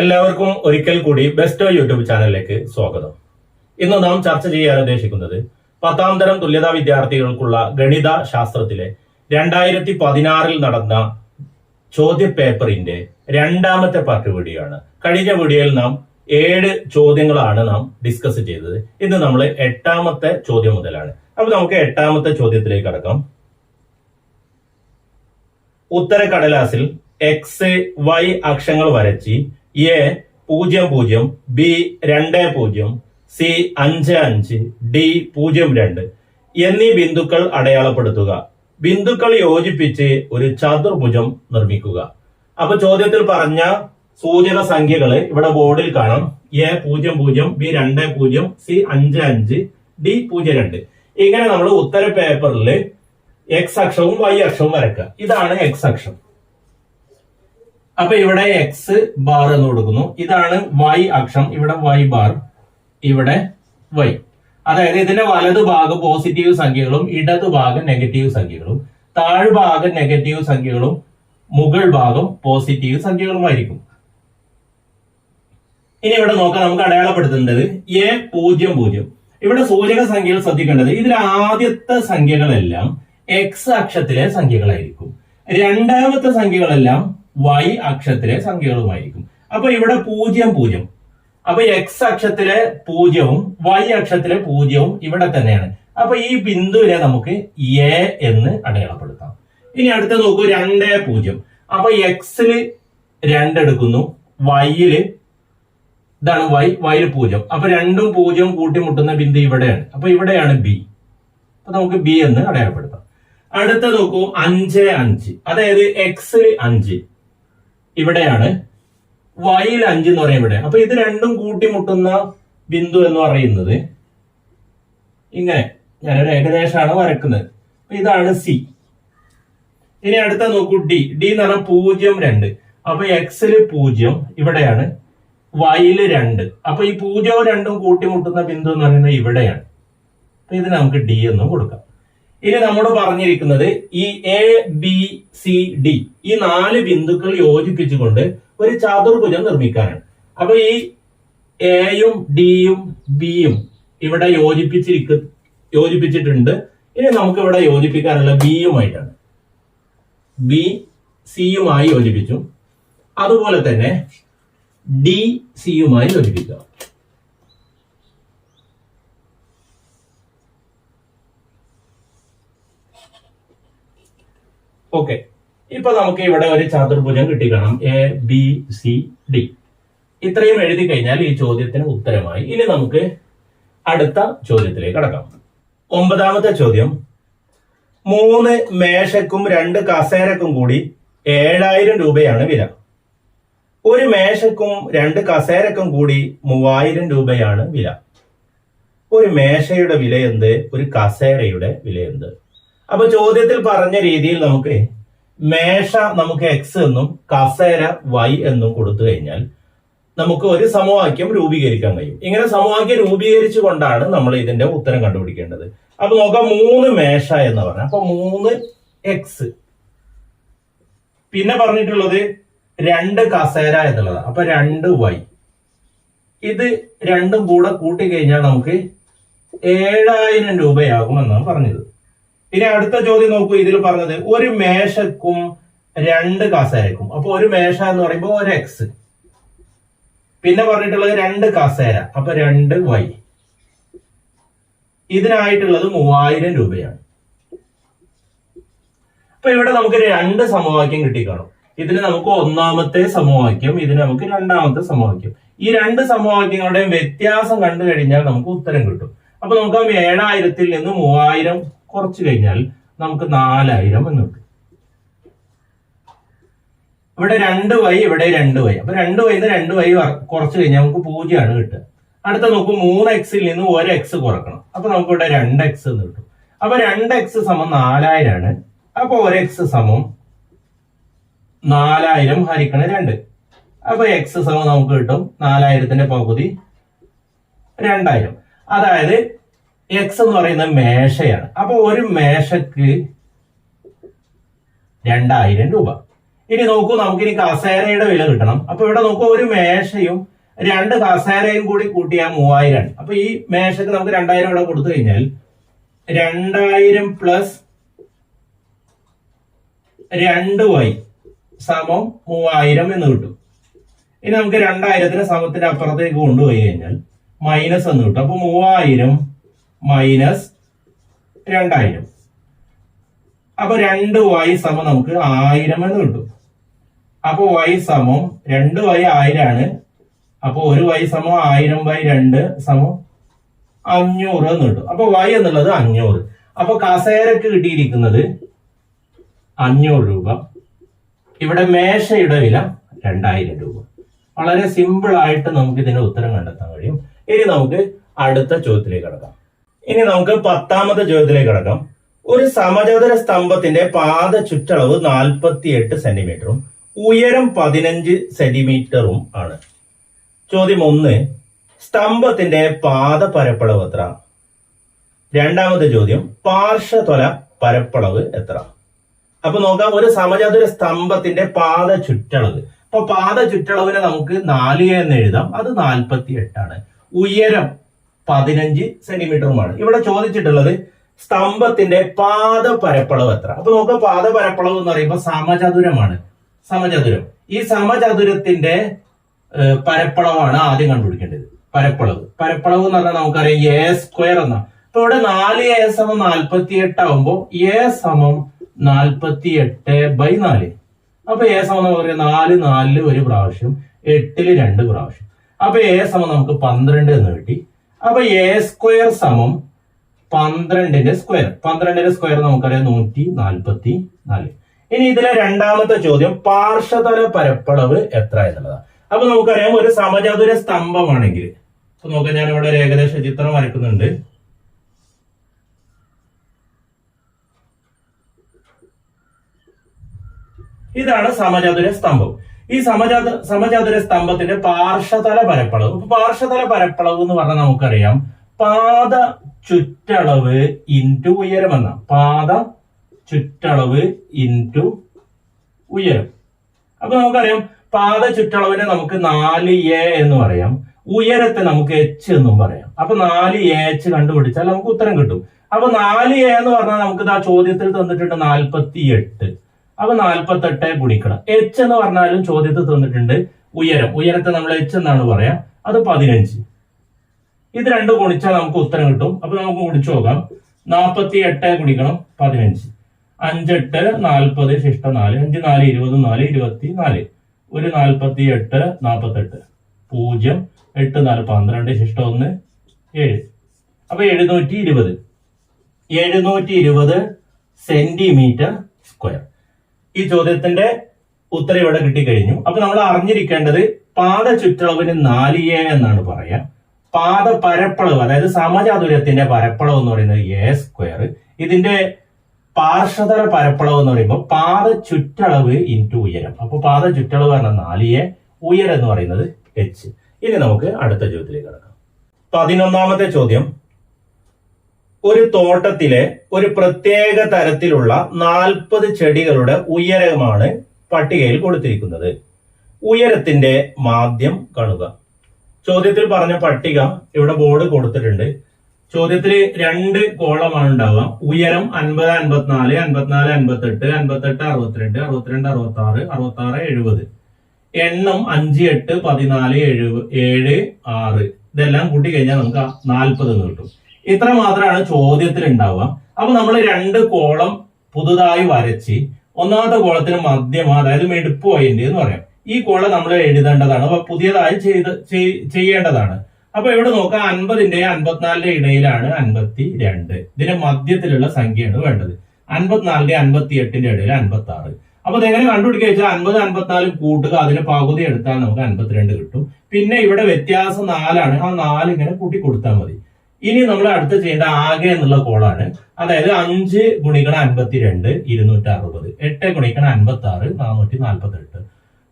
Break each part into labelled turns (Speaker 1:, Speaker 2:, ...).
Speaker 1: എല്ലാവർക്കും ഒരിക്കൽ കൂടി ബെസ്റ്റോ യൂട്യൂബ് ചാനലിലേക്ക് സ്വാഗതം. ഇന്ന് നാം ചർച്ച ചെയ്യാൻ ഉദ്ദേശിക്കുന്നത് പത്താം തരം തുല്യതാ വിദ്യാർത്ഥികൾക്കുള്ള ഗണിത ശാസ്ത്രത്തിലെ രണ്ടായിരത്തി പതിനാറിൽ നടന്ന ചോദ്യപേപ്പറിന്റെ രണ്ടാമത്തെ പാർട്ട് വീഡിയോ ആണ് കഴിഞ്ഞ വീഡിയോയിൽ നാം ഏഴ് ചോദ്യങ്ങളാണ് നാം ഡിസ്കസ് ചെയ്തത്. ഇന്ന് നമ്മൾ എട്ടാമത്തെ ചോദ്യം മുതലാണ്. അപ്പൊ നമുക്ക് എട്ടാമത്തെ ചോദ്യത്തിലേക്ക് കടക്കാം. ഉത്തരക്കടലാസിൽ എക്സ് വൈ അക്ഷങ്ങൾ വരച്ച് എ പൂജ്യം പൂജ്യം ബി രണ്ട് പൂജ്യം സി അഞ്ച് അഞ്ച് ഡി പൂജ്യം രണ്ട് എന്നീ ബിന്ദുക്കൾ അടയാളപ്പെടുത്തുക. ബിന്ദുക്കൾ യോജിപ്പിച്ച് ഒരു ചതുർഭുജം നിർമ്മിക്കുക. അപ്പൊ ചോദ്യത്തിൽ പറഞ്ഞ സൂചക സംഖ്യകൾ ഇവിടെ ബോർഡിൽ കാണാം. എ പൂജ്യം പൂജ്യം ബി രണ്ട് പൂജ്യം സി അഞ്ച് അഞ്ച് ഡി പൂജ്യം രണ്ട്. ഇങ്ങനെ നമ്മൾ ഉത്തര പേപ്പറിൽ എക്സ് അക്ഷവും വൈ അക്ഷവും വരക്കുക ഇതാണ് എക്സ് അക്ഷം. അപ്പൊ ഇവിടെ എക്സ് ബാർ എന്ന് കൊടുക്കുന്നു. ഇതാണ് വൈ അക്ഷം. ഇവിടെ വൈ ബാർ ഇവിടെ വൈ അതായത് ഇതിന്റെ വലതു ഭാഗം പോസിറ്റീവ് സംഖ്യകളും ഇടത് ഭാഗം നെഗറ്റീവ് സംഖ്യകളും താഴ്ഭാഗം നെഗറ്റീവ് സംഖ്യകളും മുകൾ ഭാഗം പോസിറ്റീവ് സംഖ്യകളുമായിരിക്കും ഇനി ഇവിടെ നോക്കാം നമുക്ക് അടയാളപ്പെടുത്തേണ്ടത് എ പൂജ്യം പൂജ്യം. ഇവിടെ സൂചക സംഖ്യകൾ ശ്രദ്ധിക്കേണ്ടത് ഇതിൽ ആദ്യത്തെ സംഖ്യകളെല്ലാം എക്സ് അക്ഷത്തിലെ സംഖ്യകളായിരിക്കും. രണ്ടാമത്തെ സംഖ്യകളെല്ലാം വൈ അക്ഷത്തിലെ സംഖ്യകളുമായിരിക്കും. അപ്പൊ ഇവിടെ പൂജ്യം പൂജ്യം. അപ്പൊ എക്സ് അക്ഷത്തിലെ പൂജ്യവും വൈ അക്ഷത്തിലെ പൂജ്യവും ഇവിടെ തന്നെയാണ്. അപ്പൊ ഈ ബിന്ദുവിനെ നമുക്ക് എ എന്ന് അടയാളപ്പെടുത്താം. ഇനി അടുത്ത നോക്കൂ രണ്ട് പൂജ്യം. അപ്പൊ എക്സിൽ രണ്ടെടുക്കുന്നു വൈയിൽ ഇതാണ് വൈ വൈയിൽ പൂജ്യം. അപ്പൊ രണ്ടും പൂജ്യവും കൂട്ടിമുട്ടുന്ന ബിന്ദു ഇവിടെയാണ്. അപ്പൊ ഇവിടെയാണ് ബി അപ്പൊ നമുക്ക് ബി എന്ന് അടയാളപ്പെടുത്താം. അടുത്ത നോക്കൂ അഞ്ച് അഞ്ച്. അതായത് എക്സ് അഞ്ച്. ഇവിടെയാണ്. വൈയിൽ അഞ്ച് എന്ന് പറയുന്നത് ഇവിടെ. അപ്പൊ ഇത് രണ്ടും കൂട്ടിമുട്ടുന്ന ബിന്ദു എന്ന് പറയുന്നത് ഇങ്ങനെ. ഞാനൊരു ഏകദേശമാണ് വരക്കുന്നത്. ഇതാണ് സി ഇനി അടുത്ത നോക്കൂ ഡി ഡി എന്ന് പറഞ്ഞാൽ പൂജ്യം രണ്ട്. അപ്പൊ എക്സിൽ പൂജ്യം ഇവിടെയാണ്. വൈയിൽ രണ്ട്. അപ്പൊ ഈ പൂജ്യവും രണ്ടും കൂട്ടിമുട്ടുന്ന ബിന്ദു എന്ന് പറയുന്നത് ഇവിടെയാണ്. അപ്പൊ ഇത് നമുക്ക് ഡി എന്ന് കൊടുക്കാം. ഇനി നമ്മോട് പറഞ്ഞിരിക്കുന്നത് ഈ എ ബി സി ഡി ഈ നാല് ബിന്ദുക്കൾ യോജിപ്പിച്ചുകൊണ്ട് ഒരു ചതുർഭുജം നിർമ്മിക്കാനാണ്. അപ്പൊ ഈ എയും ഡിയും ബിയും ഇവിടെ യോജിപ്പിച്ചിരിക്ക യോജിപ്പിച്ചിട്ടുണ്ട്. ഇനി നമുക്ക് ഇവിടെ യോജിപ്പിക്കാനുള്ള ബിയുമായിട്ടാണ് ബി സിയുമായി യോജിപ്പിച്ചു. അതുപോലെ തന്നെ ഡി സിയുമായി യോജിപ്പിക്കുക. ഓക്കെ. ഇപ്പൊ നമുക്ക് ഇവിടെ ഒരു ചതുർഭുജം കിട്ടിക്കണം. എ ബി സി ഡി ഇത്രയും എഴുതി കഴിഞ്ഞാൽ ഈ ചോദ്യത്തിന് ഉത്തരമായി. ഇനി നമുക്ക് അടുത്ത ചോദ്യത്തിലേക്ക് കടക്കാം. ഒമ്പതാമത്തെ ചോദ്യം. മൂന്ന് മേശക്കും രണ്ട് കസേരക്കും കൂടി ഏഴായിരം രൂപയാണ് വില. ഒരു മേശക്കും രണ്ട് കസേരക്കും കൂടി മൂവായിരം രൂപയാണ് വില. ഒരു മേശയുടെ വില എന്ത് ഒരു കസേരയുടെ വില എന്ത് അപ്പൊ ചോദ്യത്തിൽ പറഞ്ഞ രീതിയിൽ നമുക്ക് മേഷ നമുക്ക് എക്സ് എന്നും കസേര വൈ എന്നും കൊടുത്തു കഴിഞ്ഞാൽ നമുക്ക് ഒരു സമവാക്യം രൂപീകരിക്കാൻ കഴിയും. ഇങ്ങനെ സമവാക്യം രൂപീകരിച്ചു കൊണ്ടാണ് നമ്മൾ ഇതിന്റെ ഉത്തരം കണ്ടുപിടിക്കേണ്ടത്. അപ്പൊ നോക്കാം മൂന്ന് മേഷ എന്ന് പറഞ്ഞ അപ്പൊ മൂന്ന് എക്സ് പിന്നെ പറഞ്ഞിട്ടുള്ളത് രണ്ട് കസേര എന്നുള്ളതാണ്. അപ്പൊ രണ്ട് വൈ ഇത് രണ്ടും കൂടെ കൂട്ടി കഴിഞ്ഞാൽ നമുക്ക് ഏഴായിരം രൂപയാകും എന്നാണ് പറഞ്ഞത്. ഇനി അടുത്ത ചോദ്യം നോക്കൂ ഇതിൽ പറഞ്ഞത് ഒരു മേശക്കും രണ്ട് കസേരക്കും. അപ്പൊ ഒരു മേശ എന്ന് പറയുമ്പോൾ ഒരു എക്സ് പിന്നെ പറഞ്ഞിട്ടുള്ളത് രണ്ട് കസേര അപ്പൊ രണ്ട് വൈ ഇതിനായിട്ടുള്ളത് മൂവായിരം രൂപയാണ്. അപ്പൊ ഇവിടെ നമുക്ക് രണ്ട് സമവാക്യം കിട്ടിക്കാണും. ഇതിന് നമുക്ക് ഒന്നാമത്തെ സമവാക്യം ഇതിന് നമുക്ക് രണ്ടാമത്തെ സമവാക്യം. ഈ രണ്ട് സമവാക്യങ്ങളുടെയും വ്യത്യാസം കണ്ടു കഴിഞ്ഞാൽ നമുക്ക് ഉത്തരം കിട്ടും. അപ്പൊ നമുക്ക് ഏഴായിരത്തിൽ നിന്ന് മൂവായിരം കുറച്ച് കഴിഞ്ഞാൽ നമുക്ക് നാലായിരം എന്ന് കിട്ടും. ഇവിടെ രണ്ട് വൈ ഇവിടെ രണ്ട് വൈ അപ്പൊ രണ്ട് വൈന്ന് രണ്ട് വൈ കുറച്ച് കഴിഞ്ഞാൽ നമുക്ക് പൂജ്യമാണ് കിട്ടുക. അടുത്ത നോക്കൂ മൂന്ന് എക്സിൽ നിന്ന് ഒരു എക്സ് കുറക്കണം. അപ്പൊ നമുക്ക് ഇവിടെ രണ്ട് എക്സ് എന്ന് കിട്ടും. അപ്പൊ രണ്ട് എക്സ് സമം നാലായിരമാണ് അപ്പൊ ഒരു എക്സ് സമം നാലായിരം ഹരിക്കണം രണ്ട്. അപ്പൊ എക്സ് സമം നമുക്ക് കിട്ടും നാലായിരത്തിന്റെ പകുതി രണ്ടായിരം. അതായത് എക്സ് എന്ന് പറയുന്ന മേശയാണ്. അപ്പൊ ഒരു മേശക്ക് രണ്ടായിരം രൂപ. ഇനി നോക്കൂ നമുക്ക് ഇനി കസേരയുടെ വില കിട്ടണം. അപ്പൊ ഇവിടെ നോക്കൂ ഒരു മേശയും രണ്ട് കസേരയും കൂടി കൂട്ടിയാൽ മൂവായിരം അപ്പൊ ഈ മേശക്ക് നമുക്ക് രണ്ടായിരം ഇവിടെ കൊടുത്തു കഴിഞ്ഞാൽ രണ്ടായിരം പ്ലസ് രണ്ട് വൈ സമം മൂവായിരം എന്ന് കിട്ടും. ഇനി നമുക്ക് രണ്ടായിരത്തിന് സമത്തിന്റെ അപ്പുറത്തേക്ക് കൊണ്ടുപോയി കഴിഞ്ഞാൽ മൈനസ് എന്ന് കിട്ടും. അപ്പൊ മൂവായിരം മൈനസ് രണ്ടായിരം. അപ്പൊ രണ്ട് വൈ സമം നമുക്ക് ആയിരം എന്ന് കിട്ടും. അപ്പൊ വൈ സമം രണ്ട് വൈ ആയിരമാണ് അപ്പൊ ഒരു വൈ സമം ആയിരം ബൈ രണ്ട് സമം അഞ്ഞൂറ് എന്ന് കിട്ടും. അപ്പൊ വൈ എന്നുള്ളത് അഞ്ഞൂറ്. അപ്പൊ കസേരക്ക് കിട്ടിയിരിക്കുന്നത് അഞ്ഞൂറ് രൂപ. ഇവിടെ മേശയുടെ വില രണ്ടായിരം രൂപ. വളരെ സിമ്പിൾ ആയിട്ട് നമുക്ക് ഇതിന്റെ ഉത്തരം കണ്ടെത്താൻ കഴിയും. ഇനി നമുക്ക് അടുത്ത ചോദ്യത്തിലേക്ക് കടക്കാം. ഇനി നമുക്ക് പത്താമത്തെ ചോദ്യത്തിലേക്ക് കിടക്കാം. ഒരു സമചതുര സ്തംഭത്തിന്റെ പാദ ചുറ്റളവ് നാൽപ്പത്തി എട്ട് സെന്റിമീറ്ററും ഉയരം പതിനഞ്ച് സെന്റിമീറ്ററും ആണ്. ചോദ്യം ഒന്ന് സ്തംഭത്തിന്റെ പാദ പരപ്പളവ് എത്ര? രണ്ടാമത്തെ ചോദ്യം പാർശ്വത്വല പരപ്പളവ് എത്ര? അപ്പൊ നോക്കാം ഒരു സമചതുര സ്തംഭത്തിന്റെ പാദ ചുറ്റളവ്. അപ്പൊ പാദ ചുറ്റളവിനെ നമുക്ക് നാല് എന്ന് എഴുതാം അത് നാൽപ്പത്തി എട്ടാണ് ഉയരം പതിനഞ്ച് സെന്റിമീറ്ററുമാണ്. ഇവിടെ ചോദിച്ചിട്ടുള്ളത് സ്തംഭത്തിന്റെ പാദ പരപ്പളവ് എത്ര? അപ്പൊ നോക്കാം പാദ പരപ്പളവ് എന്ന് പറയുമ്പോൾ സമചതുരമാണ്. സമചതുരം. ഈ സമചതുരത്തിന്റെ പരപ്പളവാണ് ആദ്യം കണ്ടുപിടിക്കേണ്ടത്. പരപ്പളവ്. പരപ്പളവ് എന്ന് പറഞ്ഞാൽ നമുക്കറിയാം എ സ്ക്വയർ എന്നാ. അപ്പൊ ഇവിടെ നാല് എ സമം നാൽപ്പത്തി എട്ട് ആവുമ്പോൾ എ സമം നാൽപ്പത്തി എട്ട് ബൈ നാല്. അപ്പൊ എ സമം എന്ന് പറയുന്നത് നാല് നാലിൽ ഒരു പ്രാവശ്യം എട്ടിൽ രണ്ട് പ്രാവശ്യം. അപ്പൊ എ സമം നമുക്ക് പന്ത്രണ്ട് എന്ന് കിട്ടി. അപ്പൊ എ സ്ക്വയർ സമം പന്ത്രണ്ടിന്റെ സ്ക്വയർ പന്ത്രണ്ടിന്റെ സ്ക്വയർ നമുക്കറിയാം നൂറ്റി നാൽപ്പത്തി നാല് ഇനി ഇതിലെ രണ്ടാമത്തെ ചോദ്യം പാർശ്വതല പരപ്പളവ് എത്ര എന്നുള്ളതാണ് അപ്പൊ നമുക്കറിയാം ഒരു സമചതുര സ്തംഭമാണെങ്കിൽ അപ്പൊ നോക്കാം ഞാൻ ഇവിടെ ഒരു ഏകദേശ ചിത്രം വരയ്ക്കുന്നുണ്ട്. ഇതാണ് സമചതുര സ്തംഭം. ഈ സമചാത സമചാതുര സ്തംഭത്തിന്റെ പാർശ്വതല പരപ്പളവ്. ഇപ്പൊ പാർശ്വതല പരപ്പളവ് എന്ന് പറഞ്ഞാൽ നമുക്കറിയാം. പാത ചുറ്റളവ് ഇന്റു ഉയരം എന്ന പാത ചുറ്റളവ് ഇന്റു ഉയരം. അപ്പൊ നമുക്കറിയാം പാത ചുറ്റളവിനെ നമുക്ക് നാല് എ എന്ന് പറയാം. ഉയരത്തെ നമുക്ക് എച്ച് എന്നും പറയാം. അപ്പൊ നാല് എച്ച് കണ്ടുപിടിച്ചാൽ നമുക്ക് ഉത്തരം കിട്ടും. അപ്പൊ നാല് എ എന്ന് പറഞ്ഞാൽ നമുക്ക് ആ ചോദ്യത്തിൽ തന്നിട്ടുണ്ട് നാൽപ്പത്തി എട്ട് അപ്പൊ നാൽപ്പത്തെട്ട് ഗുണിക്കണം. എച്ച് എന്ന് പറഞ്ഞാലും ചോദ്യത്തിൽ തന്നിട്ടുണ്ട് ഉയരം. ഉയരത്തെ നമ്മൾ എച്ച് എന്നാണ് പറയാ. അത് പതിനഞ്ച്. ഇത് രണ്ട് ഗുണിച്ചാൽ നമുക്ക് ഉത്തരം കിട്ടും. അപ്പൊ നമുക്ക് ഗുണിച്ചു നോക്കാം. നാൽപ്പത്തി എട്ട് ഗുണിക്കണം പതിനഞ്ച്. അഞ്ചെട്ട് നാൽപ്പത് ശിഷ്ട നാല്. അഞ്ച് നാല് ഇരുപത് നാല് ഇരുപത്തി നാല്. ഒരു നാൽപ്പത്തി എട്ട് നാൽപ്പത്തെട്ട് പൂജ്യം എട്ട് നാല് പന്ത്രണ്ട് ശിഷ്ട ഒന്ന് ഏഴ്. അപ്പൊ എഴുന്നൂറ്റി ഇരുപത്. എഴുന്നൂറ്റി ഇരുപത് സെന്റിമീറ്റർ സ്ക്വയർ. ഈ ചോദ്യത്തിന്റെ ഉത്തരം ഇവിടെ കിട്ടിക്കഴിഞ്ഞു. അപ്പൊ നമ്മൾ അറിഞ്ഞിരിക്കേണ്ടത് പാത ചുറ്റളവിന് നാല് എ എന്നാണ് പറയാ. പാത പരപ്പളവ് അതായത് സമചാതുര്യത്തിന്റെ പരപ്പളവ് എന്ന് പറയുന്നത് എ സ്ക്വയർ. ഇതിന്റെ പാർശ്വതല പരപ്പളവ് എന്ന് പറയുമ്പോൾ പാത ചുറ്റളവ് ഇന്റു ഉയരം. അപ്പൊ പാത ചുറ്റളവ് പറഞ്ഞ നാല് എ ഉയരം എന്ന് പറയുന്നത് എച്ച്. ഇനി നമുക്ക് അടുത്ത ചോദ്യത്തിലേക്ക് കടക്കാം. പതിനൊന്നാമത്തെ ചോദ്യം. ഒരു തോട്ടത്തിലെ ഒരു പ്രത്യേക തരത്തിലുള്ള നാൽപ്പത് ചെടികളുടെ ഉയരമാണ് പട്ടികയിൽ കൊടുത്തിരിക്കുന്നത്. ഉയരത്തിന്റെ മാധ്യം കാണുക. ചോദ്യത്തിൽ പറഞ്ഞ പട്ടിക ഇവിടെ ബോർഡ് കൊടുത്തിട്ടുണ്ട്. ചോദ്യത്തിൽ രണ്ട് കോളമാണ് ഉണ്ടാവുക. ഉയരം അൻപത് അൻപത്തിനാല് അൻപത്തിനാല് അൻപത്തെട്ട് അൻപത്തെട്ട് അറുപത്തിരണ്ട് അറുപത്തിരണ്ട് അറുപത്തി ആറ് അറുപത്തി ആറ് എഴുപത്. എണ്ണം അഞ്ച് എട്ട് പതിനാല് എഴുപത് ഏഴ് ആറ്. ഇതെല്ലാം കൂട്ടി കഴിഞ്ഞാൽ നമുക്ക് നാൽപ്പത് കിട്ടും. ഇത്ര മാത്രമാണ് ചോദ്യത്തിൽ ഉണ്ടാവുക അപ്പൊ നമ്മൾ രണ്ട് കോളം പുതുതായി വരച്ച് ഒന്നാമത്തെ കോളത്തിന് മധ്യമ അതായത് മെടുപ്പ് പോയിന്റ് എന്ന് പറയാം. ഈ കോളം നമ്മൾ എഴുതേണ്ടതാണ്. അപ്പൊ പുതിയതായി ചെയ്ത് ചെയ്- ചെയ്യേണ്ടതാണ്. അപ്പൊ ഇവിടെ നോക്കാം അൻപതിന്റെ അൻപത്തിനാലിന്റെ ഇടയിലാണ് അൻപത്തി രണ്ട് ഇതിന്റെ മധ്യത്തിലുള്ള സംഖ്യയാണ് വേണ്ടത്. അൻപത്തിനാലിന്റെ അൻപത്തി എട്ടിന്റെ ഇടയിൽ അൻപത്തി ആറ് അപ്പൊ അതെങ്ങനെ കണ്ടുപിടിക്കുക വെച്ചാൽ അൻപത് അൻപത്തിനാലും കൂട്ടുക അതിന് പകുതി എടുത്താൽ നമുക്ക് അൻപത്തിരണ്ട് കിട്ടും. പിന്നെ ഇവിടെ വ്യത്യാസം നാലാണ്. ആ നാല് ഇങ്ങനെ കൂട്ടി കൊടുത്താൽ മതി. ഇനി നമ്മൾ അടുത്ത് ചെയ്യേണ്ട ആകെ എന്നുള്ള കോളാണ് അതായത് അഞ്ച് ഗുണിക്കണം അൻപത്തിരണ്ട് ഇരുന്നൂറ്റി അറുപത് എട്ട് ഗുണിക്കണ അൻപത്തി ആറ് നാനൂറ്റി നാൽപ്പത്തി എട്ട്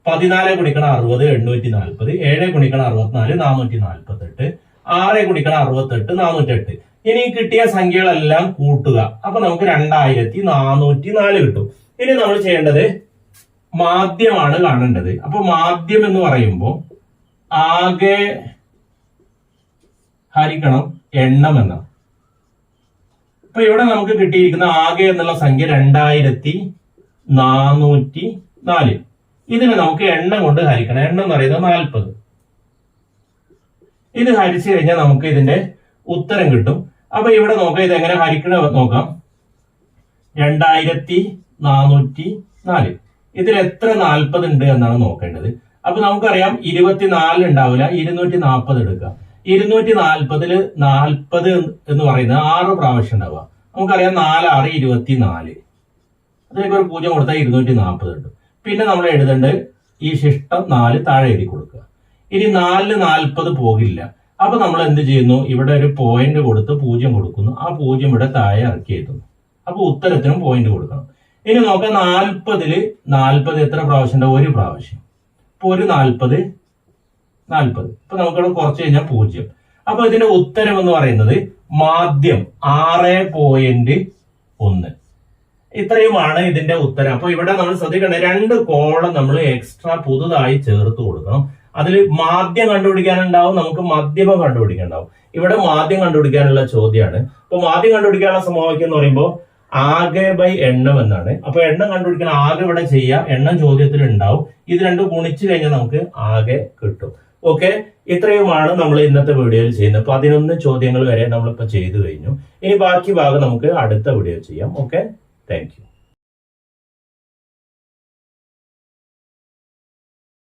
Speaker 1: പതിനാല് ഗുണിക്കണ അറുപത് എണ്ണൂറ്റി നാൽപ്പത് ഏഴ് ഗുണിക്കണ അറുപത്തിനാല് നാനൂറ്റി നാൽപ്പത്തി എട്ട് ആറ് ഗുണിക്കണ അറുപത്തെട്ട് നാനൂറ്റി എട്ട് ഇനി കിട്ടിയ സംഖ്യകളെല്ലാം കൂട്ടുക. അപ്പൊ നമുക്ക് രണ്ടായിരത്തി നാനൂറ്റി നാല് കിട്ടും. ഇനി നമ്മൾ ചെയ്യേണ്ടത് മാധ്യമാണ് കാണേണ്ടത്. അപ്പൊ മാധ്യം എന്ന് പറയുമ്പോൾ ആകെ ഹരിക്കണം എണ്ണം എന്നാണ് ഇപ്പൊ ഇവിടെ നമുക്ക് കിട്ടിയിരിക്കുന്ന ആകെ എന്നുള്ള സംഖ്യ രണ്ടായിരത്തി നാനൂറ്റി നാല്. ഇതിന് നമുക്ക് എണ്ണം കൊണ്ട് ഹരിക്കണം. എണ്ണം എന്ന് പറയുന്നത് നാൽപ്പത്. ഇത് ഹരിച്ചു കഴിഞ്ഞാൽ നമുക്ക് ഇതിന്റെ ഉത്തരം കിട്ടും. അപ്പൊ ഇവിടെ നോക്കാം ഇത് എങ്ങനെ ഹരിക്കണ നോക്കാം. രണ്ടായിരത്തി നാനൂറ്റി നാല്. ഇതിൽ എത്ര നാൽപ്പത് ഉണ്ട് എന്നാണ് നോക്കേണ്ടത്. അപ്പൊ നമുക്കറിയാം ഇരുപത്തിനാല് ഉണ്ടാവില്ല ഇരുന്നൂറ്റി നാൽപ്പത് എടുക്കുക ഇരുന്നൂറ്റി നാൽപ്പതിൽ നാൽപ്പത് എന്ന് പറയുന്നത് ആറ് പ്രാവശ്യം ഉണ്ടാവുക. നമുക്കറിയാം നാല് ആറ് ഇരുപത്തി നാല് അതിലേക്ക് ഒരു പൂജ്യം കൊടുത്താൽ ഇരുന്നൂറ്റി നാൽപ്പത് ഉണ്ട് പിന്നെ നമ്മൾ എഴുതേണ്ടത് ഈ ശിഷ്ടം നാല് താഴെ എഴുതി കൊടുക്കുക. ഇനി നാലിൽ നാൽപ്പത് പോകില്ല. അപ്പൊ നമ്മൾ എന്ത് ചെയ്യുന്നു? ഇവിടെ ഒരു പോയിന്റ് കൊടുത്ത് പൂജ്യം കൊടുക്കുന്നു. ആ പൂജ്യം ഇവിടെ താഴെ ഇറക്കി എഴുതുന്നു. അപ്പൊ ഉത്തരത്തിനും പോയിന്റ് കൊടുക്കണം. ഇനി നോക്കാം നാൽപ്പതിൽ നാൽപ്പത് എത്ര പ്രാവശ്യം ഉണ്ടാവും? ഒരു പ്രാവശ്യം. അപ്പൊ ഒരു നാൽപ്പത് നാൽപ്പത്. ഇപ്പൊ നമുക്കിവിടെ കുറച്ച് കഴിഞ്ഞാൽ പൂജ്യം. അപ്പൊ ഇതിന്റെ ഉത്തരം എന്ന് പറയുന്നത് മാധ്യം ആറ് പോയിന്റ് ഒന്ന്. ഇത്രയുമാണ് ഇതിന്റെ ഉത്തരം. അപ്പൊ ഇവിടെ നമ്മൾ ശ്രദ്ധിക്കേണ്ട രണ്ട് കോളം നമ്മൾ എക്സ്ട്രാ പുതുതായി ചേർത്ത് കൊടുക്കണം. അതിൽ മാധ്യം കണ്ടുപിടിക്കാനുണ്ടാവും നമുക്ക് മധ്യമം കണ്ടുപിടിക്കാനുണ്ടാവും. ഇവിടെ മാധ്യം കണ്ടുപിടിക്കാനുള്ള ചോദ്യമാണ്. അപ്പൊ മാധ്യം കണ്ടുപിടിക്കാനുള്ള സമവാക്യം എന്ന് പറയുമ്പോൾ ആകെ ബൈ എണ്ണം എന്നാണ്. അപ്പൊ എണ്ണം കണ്ടുപിടിക്കാൻ ആകെ ഇവിടെ ചെയ്യുക എണ്ണം ചോദ്യത്തിൽ ഉണ്ടാവും ഇത് രണ്ടും ഗുണിച്ചു കഴിഞ്ഞാൽ നമുക്ക് ആകെ കിട്ടും. ഓക്കെ ഇത്രയുമാണ് നമ്മൾ ഇന്നത്തെ വീഡിയോയിൽ ചെയ്യുന്നത്. പതിനൊന്ന് ചോദ്യങ്ങൾ വരെ നമ്മളിപ്പോൾ ചെയ്തു കഴിഞ്ഞു. ഇനി ബാക്കി ഭാഗം നമുക്ക് അടുത്ത വീഡിയോ ചെയ്യാം. Okay thank